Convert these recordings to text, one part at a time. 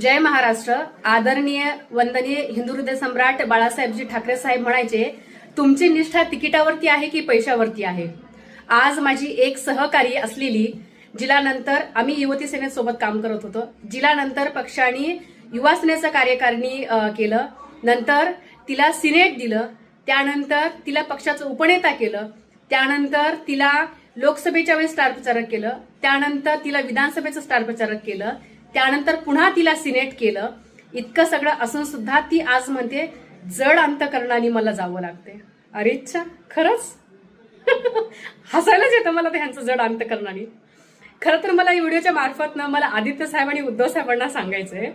जय महाराष्ट्र. आदरणीय वंदनीय हिंदू हृदय सम्राट बाळासाहेबजी ठाकरे साहेब म्हणायचे तुमची निष्ठा तिकिटावरती आहे की पैशावरती आहे? आज माझी एक सहकारी असलेली जिला नंतर आम्ही युवती सेनेसोबत काम करत होतो. जिला नंतर पक्षाने युवा सेनेचं कार्यकारिणी केलं. नंतर तिला सिनेट दिलं. त्यानंतर तिला पक्षाचं उपनेता केलं. त्यानंतर तिला लोकसभेच्या वेळेस स्टार प्रचारक केलं. त्यानंतर तिला विधानसभेचं स्टार प्रचारक केलं. त्यानंतर पुन्हा तिला सिनेट केलं. इतकं सगळं असून सुद्धा ती आज म्हणते जड अंतकरणाने मला जावं लागते अरे इच्छा खरंच? हसायलाच येतं मला ते ह्यांचं जड अंतकरणाने. खरं तर मला या व्हिडिओच्या मार्फत ना मला आदित्य साहेब आणि उद्धव साहेबांना सांगायचंय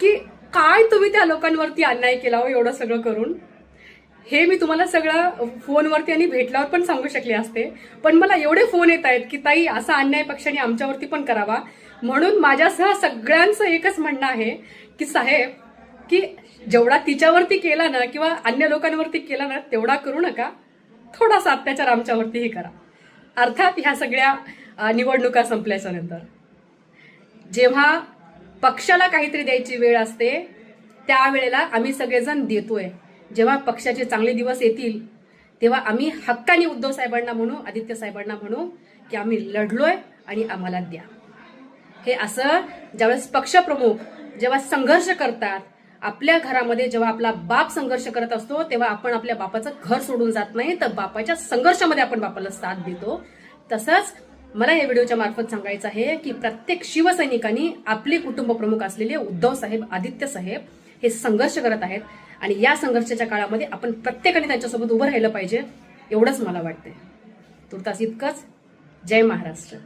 की काय तुम्ही त्या लोकांवरती अन्याय केला हो एवढं सगळं करून? हे मी तुम्हाला सगळं फोनवरती आणि भेटल्यावर पण सांगू शकले असते. पण मला एवढे फोन येत आहेत की ताई असा अन्याय पक्षाने आमच्यावरती पण करावा. म्हणून माझ्यासह सगळ्यांचं एकच म्हणणं आहे की साहेब की जेवढा तिच्यावरती केला ना किंवा अन्य लोकांवरती केला ना तेवढा करू नका. थोडासा अत्याचार आमच्यावरतीही करा. अर्थात ह्या सगळ्या निवडणुका संपल्याच्या नंतर. जेव्हा पक्षाला काहीतरी द्यायची वेळ असते त्यावेळेला आम्ही सगळेजण देतोय. जेव्हा पक्षाचे चांगले दिवस येतील तेव्हा आम्ही हक्काने उद्धव साहेबांना म्हणू आदित्य साहेबांना म्हणू की आम्ही लढलोय आणि आम्हाला द्या. हे असं ज्यावेळेस पक्षप्रमुख जेव्हा संघर्ष करतात आपल्या घरामध्ये जेव्हा आपला बाप संघर्ष करत असतो तेव्हा आपण आपल्या बापाचं घर सोडून जात नाही तर बापाच्या संघर्षामध्ये आपण बापाला साथ देतो. तसंच मला या व्हिडिओच्या मार्फत सांगायचं आहे की प्रत्येक शिवसैनिकांनी आपले कुटुंब प्रमुख असलेले उद्धव साहेब आदित्य साहेब हे संघर्ष करत आहेत. आणि या संघर्षाच्या काळामध्ये आपण प्रत्येकाने त्यांच्यासोबत उभं राहिलं पाहिजे एवढंच मला वाटतंय. तुर्तास इतकंच. जय महाराष्ट्र.